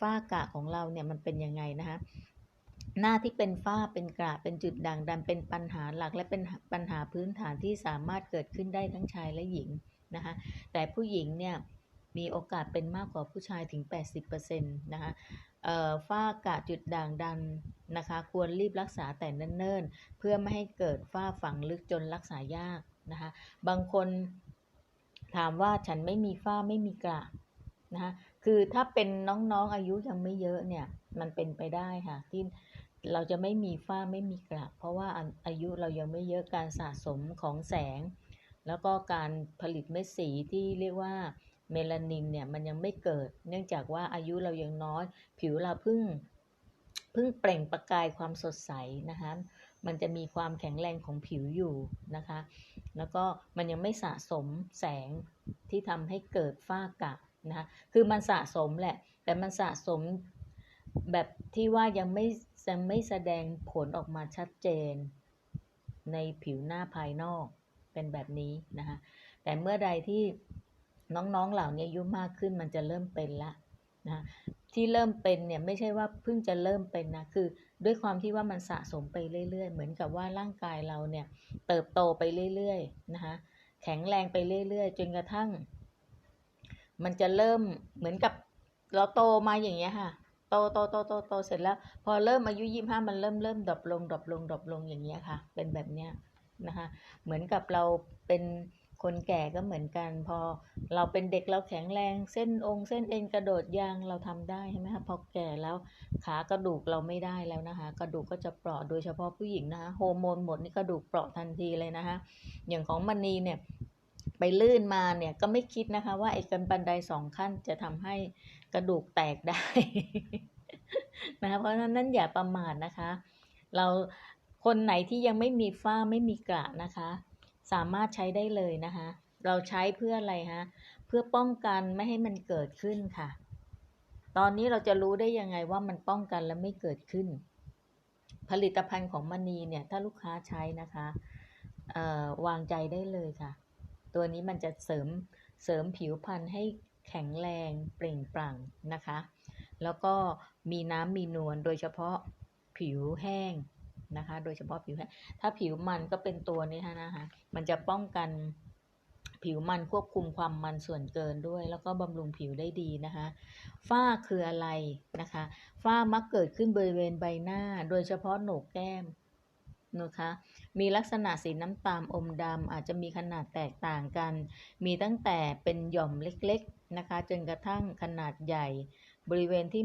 ฝ้ากระของเราเนี่ยมันเป็นยังไงนะคะหน้าที่เป็นฝ้าเป็นกระเป็นจุดด่างดำเป็นปัญหาหลัก และเป็นปัญหาพื้นฐานที่สามารถเกิดขึ้นได้ทั้งชายและหญิงนะคะแต่ผู้หญิงเนี่ยมีโอกาสเป็นมากกว่าผู้ชายถึง 80%นะคะเอ่อฝ้ากระจุดด่างดำนะคะควรรีบรักษาแต่เนิ่นๆ เพื่อไม่ให้เกิดฝ้าฝังลึกจนรักษายากนะคะบางคนถามว่าฉันไม่มีฝ้าไม่มีกระนะคะคือถ้าเป็นน้องๆอายุยังไม่เยอะเนี่ย มันเป็นไปได้ค่ะที่เราจะไม่มีฝ้าไม่มีกระเพราะว่าอายุเรายังไม่เยอะการสะสมของแสง แล้วก็การผลิตเม็ดสีที่เรียกว่าเมลานินเนี่ยมันยังไม่เกิด เนื่องจากว่าอายุเรายังน้อย ผิวเราเพิ่งเพิ่งเปล่งประกายความสดใสนะคะมันจะมีความแข็งแรงของผิวอยู่นะคะ แล้วก็มันยังไม่สะสมแสงที่ทำให้เกิดฝ้ากระ นะคือมันสะสมแหละ แต่มันสะสมแบบที่ว่ายังไม่ยังไม่แสดงผลออกมาชัดเจน ในผิวหน้าภายนอกเป็นแบบนี้นะคะแต่เมื่อใดที่น้องๆเหล่านี้อายุมากขึ้นมันจะเริ่มเป็นละนะที่เริ่มเป็นเนี่ยไม่ใช่ว่าเพิ่งจะเริ่มเป็นนะคือด้วยความที่ว่ามันสะสมไปเรื่อย ๆ เหมือนกับว่าร่างกายเราเนี่ยเติบโตไปเรื่อยๆนะคะแข็งแรงไปเรื่อย ๆ จนกระทั่ง มันจะเริ่มเหมือนกับเราโตมาอย่างเงี้ยค่ะโตโตโตโตโตเสร็จแล้ว พอเริ่มอายุยี่ห้ามันเริ่มเริ่มดรอปลงดรอปลงดรอปลงอย่างเงี้ยค่ะ เป็นแบบเนี้ยนะคะเหมือนกับเราเป็นคนแก่ก็เหมือนกัน พอเราเป็นเด็กเราแข็งแรงเส้นองค์เส้นเอ็นกระโดดยางเราทำได้ใช่ไหมคะพอแก่แล้วขากระดูกเราไม่ได้แล้วนะคะ กระดูกก็จะเปราะโดยเฉพาะผู้หญิงนะคะโฮอร์โมนหมดนี่กระดูกเปราะทันทีเลยนะคะอย่างของมณีเนี่ย ไปลื่นมาเนี่ยก็ไม่คิดนะคะ ว่าไอ้กันบันไดสองขั้นจะทำให้กระดูกแตกได้นะคะเพราะฉะนั้นอย่าประมาทนะคะ เราคนไหนที่ยังไม่มีฝ้าไม่มีกระนะคะ สามารถใช้ได้เลยนะคะ เราใช้เพื่ออะไรฮะเพื่อป้องกันไม่ให้มันเกิดขึ้นค่ะ ตอนนี้เราจะรู้ได้ยังไงว่ามันป้องกันและไม่เกิดขึ้น ผลิตภัณฑ์ของมณีเนี่ยถ้าลูกค้าใช้นะคะวางใจได้เลยค่ะ ตัวนี้มันจะเสริมเสริมผิวพรรณให้แข็งแรงเปล่งปลั่งนะคะ แล้วก็มีน้ำมีนวลโดยเฉพาะผิวแห้งนะคะ โดยเฉพาะผิวแห้งถ้าผิวมันก็เป็นตัวนี้นะคะมันจะป้องกันผิวมันควบคุมความมันส่วนเกินด้วย แล้วก็บำรุงผิวได้ดีนะคะ ฝ้าคืออะไรนะคะ ฝ้ามักเกิดขึ้นบริเวณใบหน้า โดยเฉพาะโหนกแก้ม นะคะมีลักษณะสีน้ำตาลอมดำอาจจะมีขนาดแตกต่างกัน มีตั้งแต่เป็นหย่อมเล็กๆนะคะจนกระทั่งขนาดใหญ่บริเวณที่